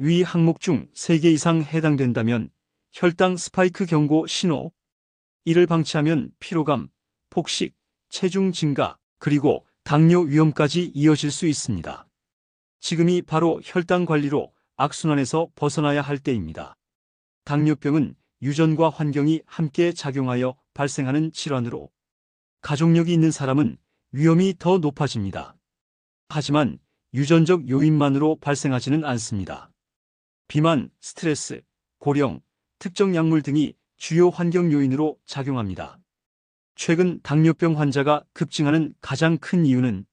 위 항목 중 3개 이상 해당된다면 혈당 스파이크 경고 신호. 이를 방치하면 피로감, 폭식, 체중 증가, 그리고 당뇨 위험까지 이어질 수 있습니다. 지금이 바로 혈당 관리로 악순환에서 벗어나야 할 때입니다. 당뇨병은 유전과 환경이 함께 작용하여 발생하는 질환으로 가족력이 있는 사람은 위험이 더 높아집니다. 하지만 유전적 요인만으로 발생하지는 않습니다. 비만, 스트레스, 고령, 특정 약물 등이 주요 환경 요인으로 작용합니다. 최근 당뇨병 환자가 급증하는 가장 큰 이유는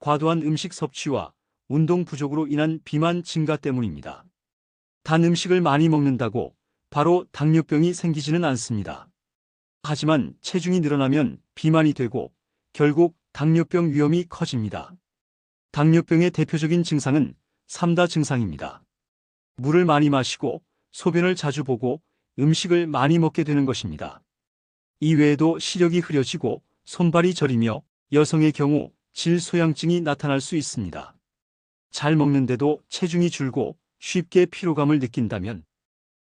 과도한 음식 섭취와 운동 부족으로 인한 비만 증가 때문입니다. 단 음식을 많이 먹는다고 바로 당뇨병이 생기지는 않습니다. 하지만 체중이 늘어나면 비만이 되고 결국 당뇨병 위험이 커집니다. 당뇨병의 대표적인 증상은 3다 증상입니다. 물을 많이 마시고 소변을 자주 보고 음식을 많이 먹게 되는 것입니다. 이 외에도 시력이 흐려지고 손발이 저리며 여성의 경우 질소양증이 나타날 수 있습니다. 잘 먹는데도 체중이 줄고 쉽게 피로감을 느낀다면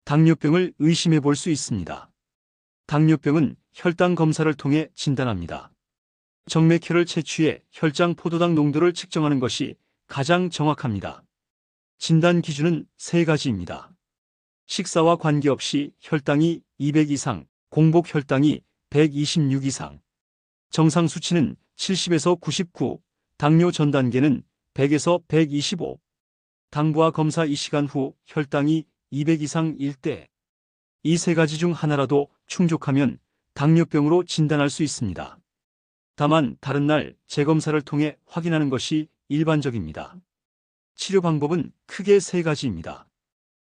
당뇨병을 의심해 볼 수 있습니다. 당뇨병은 혈당 검사를 통해 진단합니다. 정맥혈을 채취해 혈장 포도당 농도를 측정하는 것이 가장 정확합니다. 진단 기준은 세 가지입니다. 식사와 관계없이 혈당이 200 이상, 공복 혈당이 126 이상, 정상 수치는 70에서 99, 당뇨 전 단계는 100에서 125, 당부와 검사 2시간 후 혈당이 200 이상일 때, 이세 가지 중 하나라도 충족하면 당뇨병으로 진단할 수 있습니다. 다만 다른 날 재검사를 통해 확인하는 것이 일반적입니다. 치료 방법은 크게 세 가지입니다.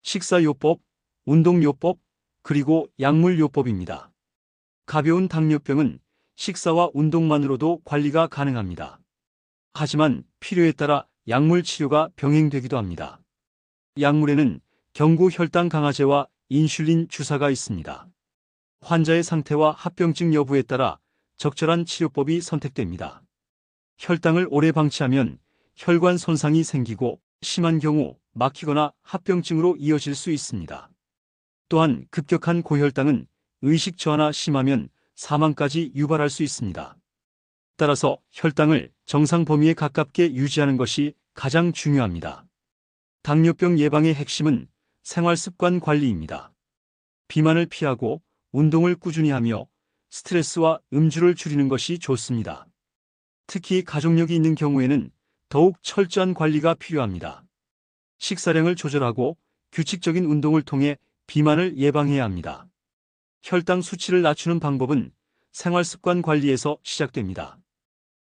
식사요법, 운동요법, 그리고 약물요법입니다. 가벼운 당뇨병은 식사와 운동만으로도 관리가 가능합니다. 하지만 필요에 따라 약물 치료가 병행되기도 합니다. 약물에는 경구 혈당 강화제와 인슐린 주사가 있습니다. 환자의 상태와 합병증 여부에 따라 적절한 치료법이 선택됩니다. 혈당을 오래 방치하면 혈관 손상이 생기고 심한 경우 막히거나 합병증으로 이어질 수 있습니다. 또한 급격한 고혈당은 의식 저하나 심하면 사망까지 유발할 수 있습니다. 따라서 혈당을 정상 범위에 가깝게 유지하는 것이 가장 중요합니다. 당뇨병 예방의 핵심은 생활 습관 관리입니다. 비만을 피하고 운동을 꾸준히 하며 스트레스와 음주를 줄이는 것이 좋습니다. 특히 가족력이 있는 경우에는 더욱 철저한 관리가 필요합니다. 식사량을 조절하고 규칙적인 운동을 통해 비만을 예방해야 합니다. 혈당 수치를 낮추는 방법은 생활 습관 관리에서 시작됩니다.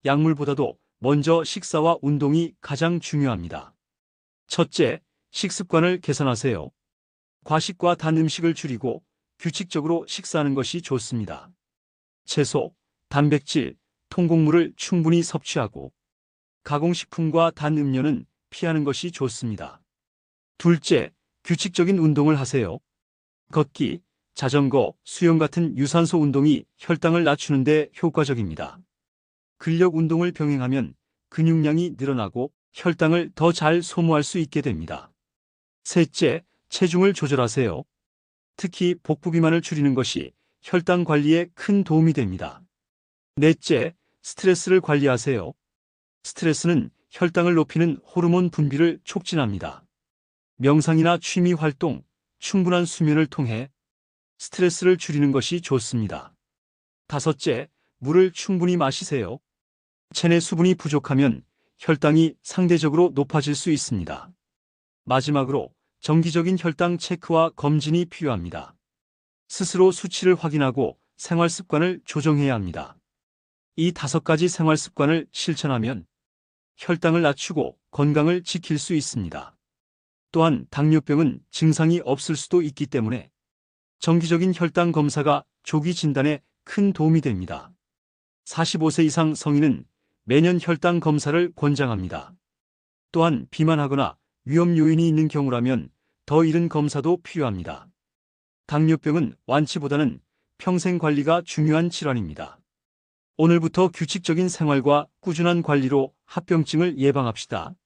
약물보다도 먼저 식사와 운동이 가장 중요합니다. 첫째, 식습관을 개선하세요. 과식과 단 음식을 줄이고 규칙적으로 식사하는 것이 좋습니다. 채소, 단백질, 통곡물을 충분히 섭취하고 가공식품과 단 음료는 피하는 것이 좋습니다. 둘째, 규칙적인 운동을 하세요. 걷기, 자전거, 수영 같은 유산소 운동이 혈당을 낮추는 데 효과적입니다. 근력 운동을 병행하면 근육량이 늘어나고 혈당을 더 잘 소모할 수 있게 됩니다. 셋째, 체중을 조절하세요. 특히 복부 비만을 줄이는 것이 혈당 관리에 큰 도움이 됩니다. 넷째, 스트레스를 관리하세요. 스트레스는 혈당을 높이는 호르몬 분비를 촉진합니다. 명상이나 취미 활동, 충분한 수면을 통해 스트레스를 줄이는 것이 좋습니다. 다섯째, 물을 충분히 마시세요. 체내 수분이 부족하면 혈당이 상대적으로 높아질 수 있습니다. 마지막으로 정기적인 혈당 체크와 검진이 필요합니다. 스스로 수치를 확인하고 생활 습관을 조정해야 합니다. 이 다섯 가지 생활 습관을 실천하면 혈당을 낮추고 건강을 지킬 수 있습니다. 또한 당뇨병은 증상이 없을 수도 있기 때문에 정기적인 혈당 검사가 조기 진단에 큰 도움이 됩니다. 45세 이상 성인은 매년 혈당 검사를 권장합니다. 또한 비만하거나 위험 요인이 있는 경우라면 더 이른 검사도 필요합니다. 당뇨병은 완치보다는 평생 관리가 중요한 질환입니다. 오늘부터 규칙적인 생활과 꾸준한 관리로 합병증을 예방합시다.